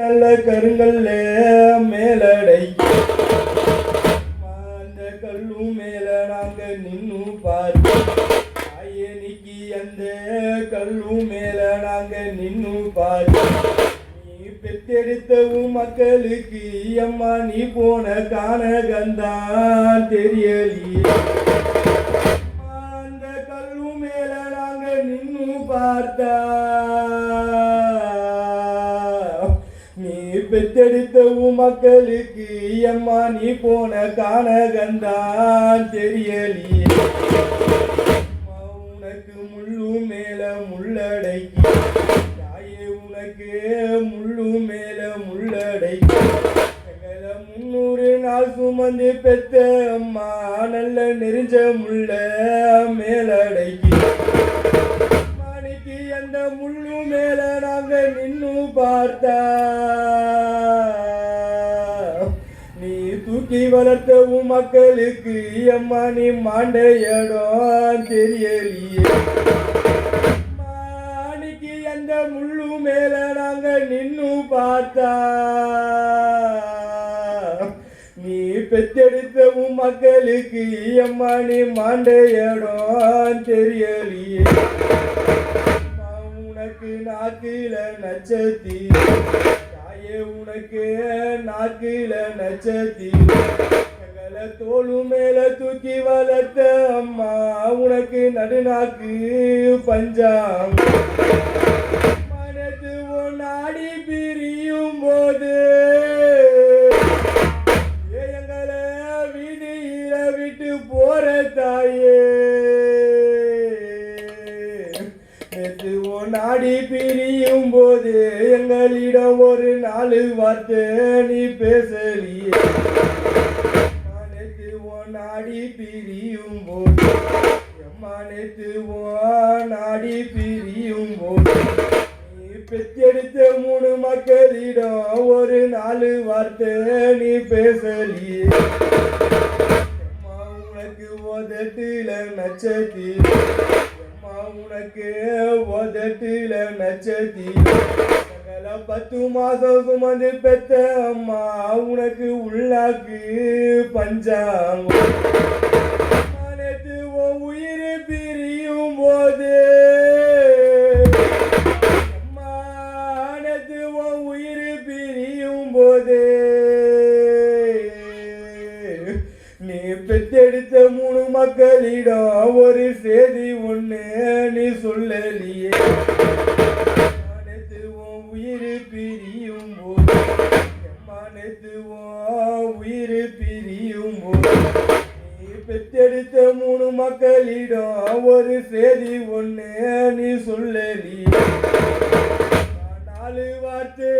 நல்ல கருங்கல்ல மேலடை. அந்த கல்லும் மேல நாங்க நின்னு பார்த்து நீக்கி அந்த கல்லும் மேல நாங்க நின்னு பார்த்து நீ பெத்தெடுத்தவும் மக்களுக்கு அம்மா நீ போன கானகந்தான் தெரியலையே அந்த கல்லு மேல நாங்க நின்னு பார்த்தா பெத்தெடுத்த பெத்தெடுத்தவும் மக்களுக்கு அம்மா நீ போன காணகந்தான் தெரியலியே உனக்கு முள்ளு மேல முள்ளடை தாயே உனக்கு முள்ளு மேல முள்ளடை முன்னூறு நாள் சுமந்து பெத்த அம்மா நல்ல நெறிஞ்ச முள்ள மேலடைக்கு. முள்ளு மேல நாங்க நின்னு பார்த்தா. நீ தூக்கி வளர்த்தவும் மக்களுக்கு அம்மா நீ மாண்ட இடம் தெரியலையே. மாணிக்கு அந்த முள்ளு மேல நாங்க நின்னு பார்த்தா. நீ பெத்தெடுத்தவும் மக்களுக்கு அம்மா நீ மாண்ட இடம் தெரியலையே. அம்மா, உனக்கு நாக்கில நச்சத்தி தாயே உனக்கு நாக்கில நச்சத்தி எங்களை தோளு மேல தூக்கி வளர்த்த அம்மா உனக்கு நடுநாக்கு பஞ்சாம் மனது நாடி பிரி எங்களிடம் ஒரு நாலு வார்த்தை நீ பேசலியே. நேற்று உன் நாடி பிரியும் போது எம்மா உன் நாடி பிரியும் போது நீ பெற்றெடுத்த மூணு மக்களிடம் ஒரு நாலு வார்த்தை நீ பேசலியே. உனக்கு உதட்டில நச்சத்தி உனக்கு உதட்டில நச்சத்தி சகல பத்து மாசம் சுமந்து பெத்த அம்மா உனக்கு உள்ளாக்கு பஞ்சாங்கம். நேற்று உன் உயிர் பிரியும் போது அம்மா நேற்று உன் உயிர் பிரியும் போது நீ பெத்தெடுத்த மூணு மக்களிடம் ஒரு செய்தி ஒண்ணு நீ சொல்லலியே. மக்களிடம் ஒரு செய்தி ஒண்ணு நீ சொல்லலியே நாலு வார்த்தை